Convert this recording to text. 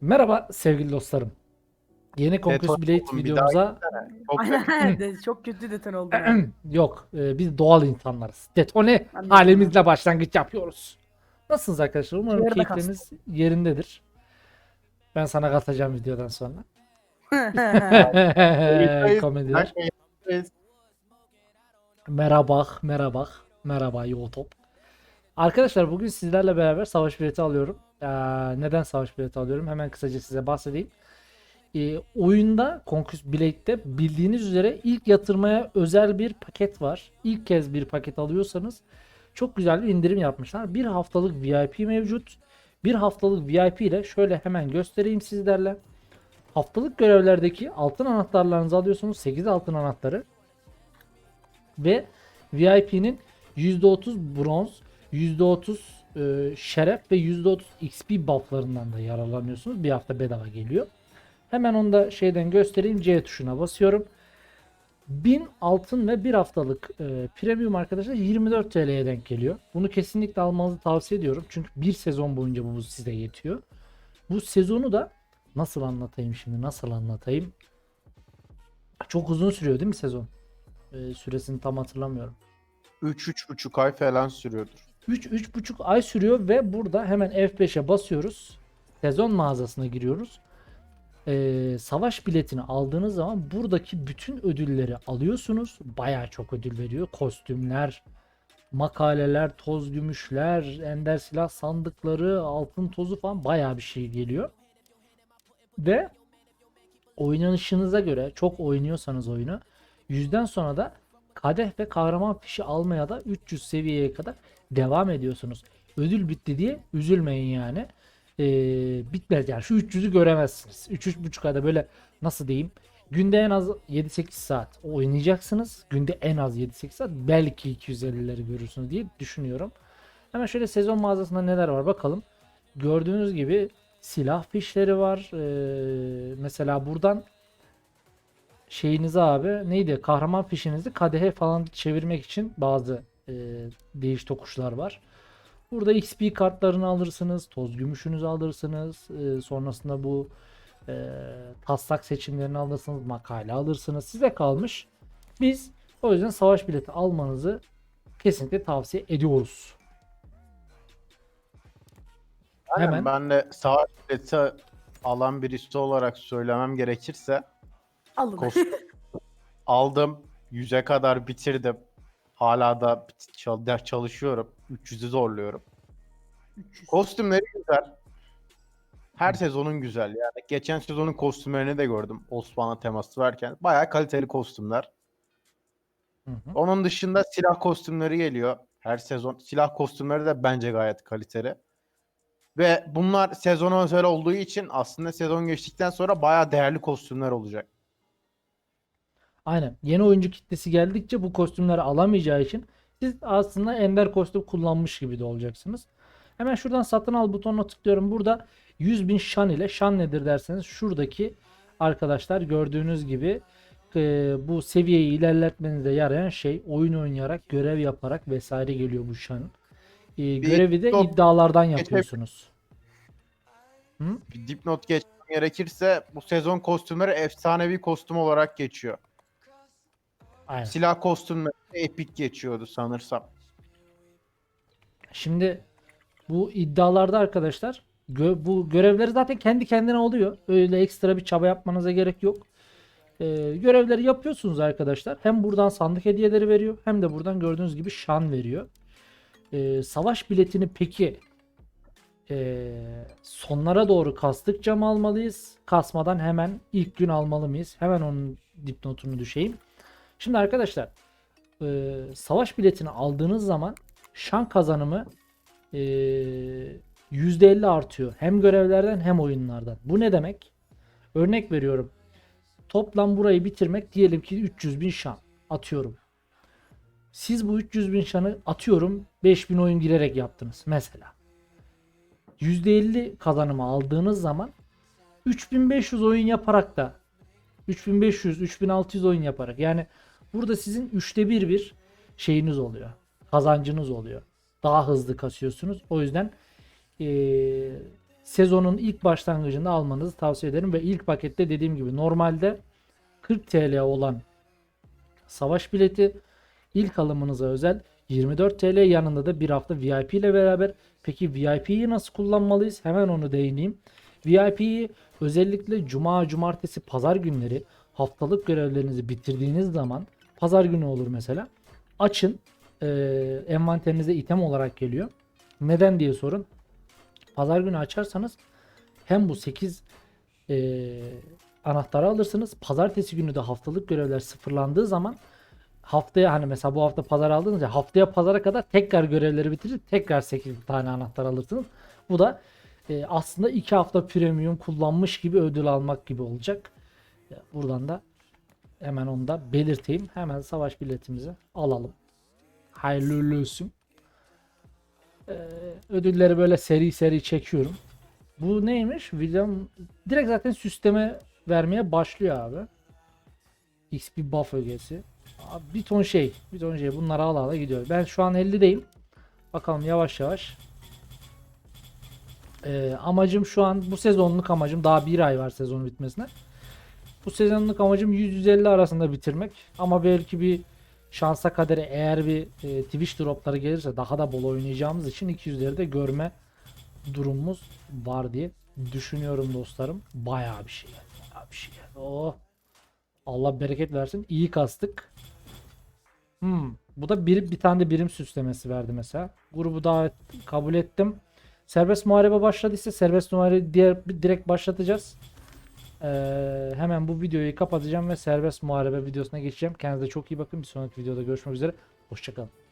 Merhaba sevgili dostlarım. Yeni Conquest Detone Blade bir videomuza Çok Aynen de- çok kötü deton oldu. yani. yok e, biz doğal insanlarız. Detone Anladım. halimizle başlangıç yapıyoruz. Nasılsınız arkadaşlar? Umarım Yarıda keyifleriniz yerindedir. Ben sana katacağım videodan sonra. Komediler. Merhaba, merhaba, merhaba YouTube. Arkadaşlar bugün sizlerle beraber savaş bileti alıyorum. Ee, neden savaş bileti alıyorum? Hemen kısaca size bahsedeyim. Ee, oyunda Conquest Blade'de bildiğiniz üzere ilk yatırmaya özel bir paket var. İlk kez bir paket alıyorsanız çok güzel bir indirim yapmışlar. Bir haftalık VIP mevcut. Bir haftalık VIP ile şöyle hemen göstereyim sizlerle. Haftalık görevlerdeki altın anahtarlarınızı alıyorsunuz. 8 altın anahtarı ve VIP'nin %30 bronz, %30 e, şeref ve %30 XP bufflarından da yararlanıyorsunuz. Bir hafta bedava geliyor. Hemen onu da şeyden göstereyim. C tuşuna basıyorum. 1000 altın ve bir haftalık e, premium arkadaşlar 24 TL'ye denk geliyor. Bunu kesinlikle almanızı tavsiye ediyorum. Çünkü bir sezon boyunca bu size yetiyor. Bu sezonu da nasıl anlatayım şimdi? Nasıl anlatayım? Çok uzun sürüyor değil mi sezon? E, süresini tam hatırlamıyorum. 3-3,5 ay falan sürüyordur. 3-3,5 ay sürüyor ve burada hemen F5'e basıyoruz. Sezon mağazasına giriyoruz. Ee, savaş biletini aldığınız zaman buradaki bütün ödülleri alıyorsunuz. Bayağı çok ödül veriyor. Kostümler, makaleler, toz gümüşler, ender silah sandıkları, altın tozu falan bayağı bir şey geliyor. Ve oynanışınıza göre çok oynuyorsanız oyunu yüzden sonra da kadeh ve kahraman fişi almaya da 300 seviyeye kadar devam ediyorsunuz. Ödül bitti diye üzülmeyin yani. Ee, bitmez yani şu 300'ü göremezsiniz. 3-3,5 ayda böyle nasıl diyeyim günde en az 7-8 saat oynayacaksınız. Günde en az 7-8 saat belki 250'leri görürsünüz diye düşünüyorum. Hemen şöyle sezon mağazasında neler var bakalım. Gördüğünüz gibi silah fişleri var. Ee, mesela buradan şeyinizi abi neydi kahraman fişinizi kadehe falan çevirmek için bazı e, değiş tokuşlar var. Burada XP kartlarını alırsınız, toz gümüşünüzü alırsınız. e, sonrasında bu e, taslak seçimlerini alırsınız, makale alırsınız. Size kalmış. Biz o yüzden savaş bileti almanızı kesinlikle tavsiye ediyoruz. Aynen, Hemen. Ben de savaş bileti alan birisi olarak söylemem gerekirse Alın. kostüm aldım. 100'e kadar bitirdim. Hala da ders çalışıyorum. 300'ü zorluyorum. 300. Kostümleri güzel. Her sezonun güzel yani. Geçen sezonun kostümlerini de gördüm. Osmanlı teması varken. Bayağı kaliteli kostümler. Hı hı. Onun dışında silah kostümleri geliyor. Her sezon. Silah kostümleri de bence gayet kaliteli. Ve bunlar sezona özel olduğu için aslında sezon geçtikten sonra bayağı değerli kostümler olacak. Aynen. Yeni oyuncu kitlesi geldikçe bu kostümleri alamayacağı için siz aslında ender kostüm kullanmış gibi de olacaksınız. Hemen şuradan satın al butonuna tıklıyorum. Burada 100.000 şan ile şan nedir derseniz şuradaki arkadaşlar gördüğünüz gibi e, bu seviyeyi ilerletmenize yarayan şey oyun oynayarak görev yaparak vesaire geliyor bu şan. E, görevi de iddialardan yapıyorsunuz. Bir dipnot geçmem gerekirse bu sezon kostümleri efsanevi kostüm olarak geçiyor. Aynen. Silah kostümleri de epik geçiyordu sanırsam. Şimdi bu iddialarda arkadaşlar gö- bu görevleri zaten kendi kendine oluyor. Öyle ekstra bir çaba yapmanıza gerek yok. Ee, görevleri yapıyorsunuz arkadaşlar. Hem buradan sandık hediyeleri veriyor hem de buradan gördüğünüz gibi şan veriyor. Ee, savaş biletini peki ee, sonlara doğru kastıkça mı almalıyız? Kasmadan hemen ilk gün almalı mıyız? Hemen onun dipnotunu düşeyim. Şimdi arkadaşlar ee, savaş biletini aldığınız zaman şan kazanımı ee, %50 artıyor. Hem görevlerden hem oyunlardan. Bu ne demek? Örnek veriyorum. Toplam burayı bitirmek diyelim ki 300 bin şan. Atıyorum. Siz bu 300 bin şanı atıyorum 5000 oyun girerek yaptınız mesela. %50 kazanımı aldığınız zaman 3500 oyun yaparak da 3500 3600 oyun yaparak yani burada sizin üçte bir bir şeyiniz oluyor. Kazancınız oluyor. Daha hızlı kasıyorsunuz. O yüzden eee, sezonun ilk başlangıcında almanızı tavsiye ederim ve ilk pakette dediğim gibi normalde 40 TL olan savaş bileti ilk alımınıza özel 24 TL yanında da bir hafta VIP ile beraber. Peki VIP'yi nasıl kullanmalıyız? Hemen onu değineyim. VIP'yi özellikle cuma, cumartesi, pazar günleri haftalık görevlerinizi bitirdiğiniz zaman pazar günü olur mesela. Açın. Ee, envanterinize item olarak geliyor. Neden diye sorun. Pazar günü açarsanız hem bu 8 ee, anahtarı alırsınız. Pazartesi günü de haftalık görevler sıfırlandığı zaman haftaya hani mesela bu hafta pazar aldınız ya haftaya pazara kadar tekrar görevleri bitirip tekrar 8 tane anahtar alırsınız. Bu da e, aslında 2 hafta premium kullanmış gibi ödül almak gibi olacak. Buradan da hemen onu da belirteyim. Hemen savaş biletimizi alalım. Hayırlı olsun. Ee, ödülleri böyle seri seri çekiyorum. Bu neymiş? Videom direkt zaten sisteme vermeye başlıyor abi. XP buff ögesi. Abi bir ton şey. Bir ton şey. Bunları ala ala gidiyor. Ben şu an 50'deyim. Bakalım yavaş yavaş. Ee, amacım şu an bu sezonluk amacım daha bir ay var sezonun bitmesine. Bu sezonluk amacım 100-150 arasında bitirmek. Ama belki bir şansa kadere eğer bir e, Twitch dropları gelirse daha da bol oynayacağımız için 200'leri de görme durumumuz var diye düşünüyorum dostlarım. Bayağı bir şey. yani, Bayağı bir şey. yani. Oh. Allah bereket versin. İyi kastık. Hmm. Bu da bir, bir tane de birim süslemesi verdi mesela. Grubu davet kabul ettim. Serbest muharebe başladıysa serbest muharebe diğer direkt başlatacağız. Ee, hemen bu videoyu kapatacağım ve serbest muharebe videosuna geçeceğim. Kendinize çok iyi bakın. Bir sonraki videoda görüşmek üzere. Hoşçakalın.